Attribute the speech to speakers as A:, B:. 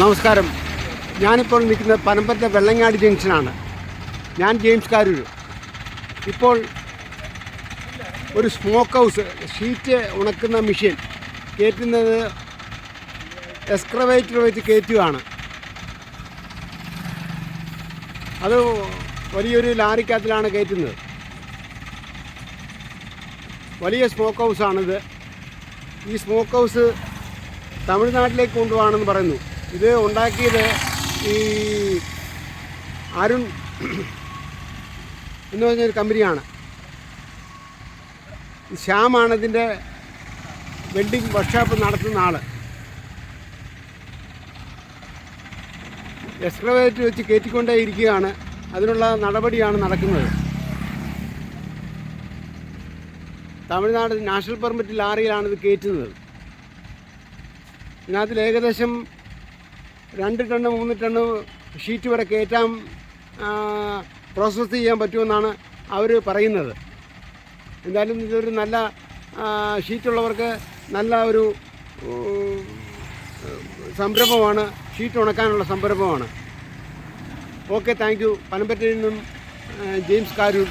A: നമസ്കാരം. ഞാനിപ്പോൾ നിൽക്കുന്നത് പനമ്പത്തെ വെള്ളങ്ങാടി ജംഗ്ഷനാണ്. ഞാൻ ജെയിംസ് കാരൂർ ഇപ്പോൾ ഒരു സ്മോക്ക് ഹൗസ് ഷീറ്റ് ഉണക്കുന്ന മെഷീൻ കയറ്റുന്നത് എക്സ്ക്രവേറ്റർ വെച്ച് കയറ്റുകയാണ്. അത് വലിയൊരു ലാറിക്കകത്തിലാണ് കയറ്റുന്നത്. വലിയ സ്മോക്ക് ഹൗസാണിത് ഈ സ്മോക്ക് ഹൗസ് തമിഴ്നാട്ടിലേക്ക് കൊണ്ടുപോകണമെന്ന് പറയുന്നു. ഇത് ഉണ്ടാക്കിയത് ഈ അരുൺ എന്ന് പറഞ്ഞൊരു കമ്പനിയാണ്. ശ്യാമാണ് ഇതിന്റെ വെൽഡിംഗ് വർക്ക്ഷോപ്പ് നടത്തുന്ന ആൾ എക്സ്ക്രവേറ്റ് വെച്ച് കയറ്റിക്കൊണ്ടേ ഇരിക്കുകയാണ്. അതിനുള്ള നടപടിയാണ് നടക്കുന്നത്. തമിഴ്നാട് നാഷണൽ പെർമിറ്റ് ലാറിയിലാണ് ഇത് കയറ്റുന്നത്. ഇതിനകത്തിൽ ഏകദേശം രണ്ട് ടണ്ണ് മൂന്ന് ടണ്ണ് ഷീറ്റ് വരെ കയറ്റാൻ പ്രോസസ്സ് ചെയ്യാൻ പറ്റുമെന്നാണ് അവർ പറയുന്നത്. എന്തായാലും ഇതൊരു നല്ല ഷീറ്റുള്ളവർക്ക് നല്ല ഒരു സംരംഭമാണ്. ഷീറ്റ് ഉണക്കാനുള്ള സംരംഭമാണ്. ഓക്കെ താങ്ക് യു പനമ്പറ്റയിൽ നിന്നും ജെയിംസ് കാരൂർ.